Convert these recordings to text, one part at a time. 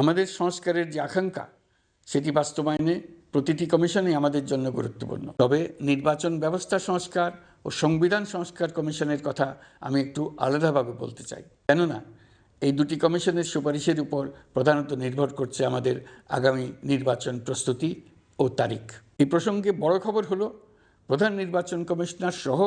আমাদের সংস্কারের যে আকাঙ্ক্ষা, সেটি বাস্তবায়নে প্রতিটি কমিশনই আমাদের জন্য গুরুত্বপূর্ণ। তবে নির্বাচন ব্যবস্থা সংস্কার ও সংবিধান সংস্কার কমিশনের কথা আমি একটু আলাদাভাবে বলতে চাই। কেননা, এই দুটি কমিশনের সুপারিশের উপর প্রধানত নির্ভর করছে আমাদের আগামী নির্বাচন প্রস্তুতি ও তারিখ। এই প্রসঙ্গে বড় খবর হলো, প্রধান নির্বাচন কমিশনার সহ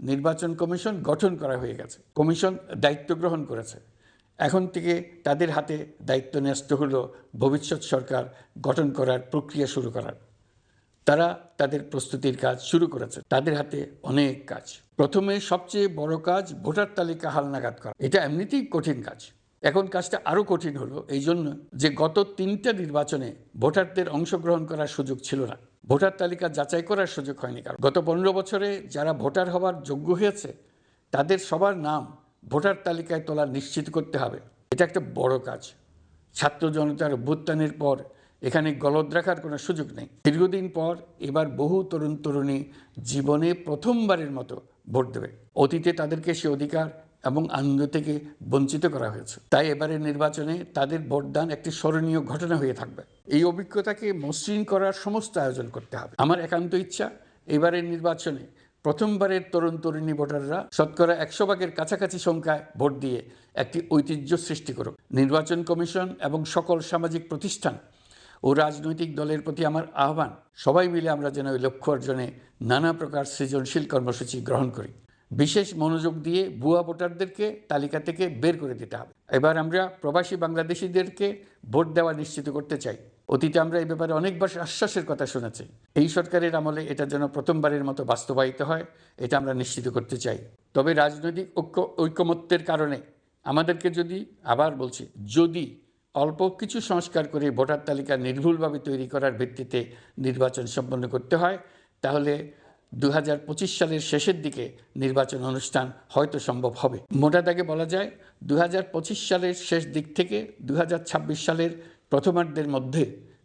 নির্বাচন কমিশন গঠন করা হয়ে গেছে। কমিশন দায়িত্ব গ্রহণ করেছে। এখন থেকে তাদের হাতে দায়িত্ব ন্যস্ত হলো ভবিষ্যৎ সরকার গঠন করার প্রক্রিয়া শুরু করার। তারা তাদের প্রস্তুতির কাজ শুরু করেছে। তাদের হাতে অনেক কাজ। প্রথমে সবচেয়ে বড় কাজ ভোটার তালিকা হালনাগাদ করা। এটা এমনিতেই কঠিন কাজ। এখন কাজটা আরও কঠিন হলো এই জন্য যে গত তিনটা নির্বাচনে ভোটারদের অংশগ্রহণ করার সুযোগ ছিল না। ভোটার তালিকা যাচাই করার সুযোগ হয়নি কারণ গত পনেরো বছরে যারা ভোটার হওয়ার যোগ্য হয়েছে, তাদের সবার নাম ভোটার তালিকায় তোলা নিশ্চিত করতে হবে। এটা একটা বড় কাজ। ছাত্র জনতার অভ্যুত্থানের পর এখানে গলদ রাখার কোনো সুযোগ নেই। দীর্ঘদিন পর এবার বহু তরুণ তরুণী জীবনে প্রথমবারের মতো ভোট দেবে। অতীতে তাদেরকে সে অধিকার এবং আনন্দ থেকে বঞ্চিত করা হয়েছে। তাই এবারের নির্বাচনে তাদের ভোটদান একটি স্মরণীয় ঘটনা হয়ে থাকবে। এই অভিজ্ঞতাকে মসৃণ করার সমস্ত আয়োজন করতে হবে। আমার একান্ত ইচ্ছা এবারের নির্বাচনে প্রথমবারের তরুণ তরুণী ভোটাররা শতকরা একশো ভাগের কাছাকাছি সংখ্যায় ভোট দিয়ে একটি ঐতিহ্য সৃষ্টি করুক। নির্বাচন কমিশন এবং সকল সামাজিক প্রতিষ্ঠান ও রাজনৈতিক দলের প্রতি আমার আহ্বান, সবাই মিলে আমরা যেন ওই লক্ষ্য অর্জনে নানা প্রকার সৃজনশীল কর্মসূচি গ্রহণ করি। বিশেষ মনোযোগ দিয়ে ভুয়া ভোটারদেরকে তালিকা থেকে বের করে দিতে হবে। এবার আমরা প্রবাসী বাংলাদেশিদেরকে ভোট দেওয়া নিশ্চিত করতে চাই। অতীতে আমরা এই ব্যাপারে অনেকবার আশ্বাসের কথা শুনেছি। এই সরকারের আমলে এটা যেন প্রথমবারের মতো বাস্তবায়িত হয়, এটা আমরা নিশ্চিত করতে চাই। তবে রাজনৈতিক ঐক্য ঐকমত্যের কারণে আমাদেরকে যদি, আবার বলছি, যদি অল্প কিছু সংস্কার করে ভোটার তালিকা নির্ভুলভাবে তৈরি করার ভিত্তিতে নির্বাচন সম্পন্ন করতে হয়, তাহলে দু হাজার পঁচিশ সালের শেষের দিকে নির্বাচন অনুষ্ঠান হয়তো সম্ভব হবে। মোটা দাগে বলা যায় দু হাজার পঁচিশ সালের শেষ দিক থেকে দু হাজার ছাব্বিশ সালের প্রথমার্ধের মধ্যে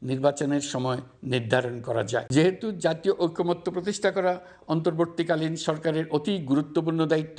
নির্বাচনের সময় নির্ধারণ করা যায়। যেহেতু জাতীয় ঐক্যমত্য প্রতিষ্ঠা করা অন্তর্বর্তীকালীন সরকারের অতি গুরুত্বপূর্ণ দায়িত্ব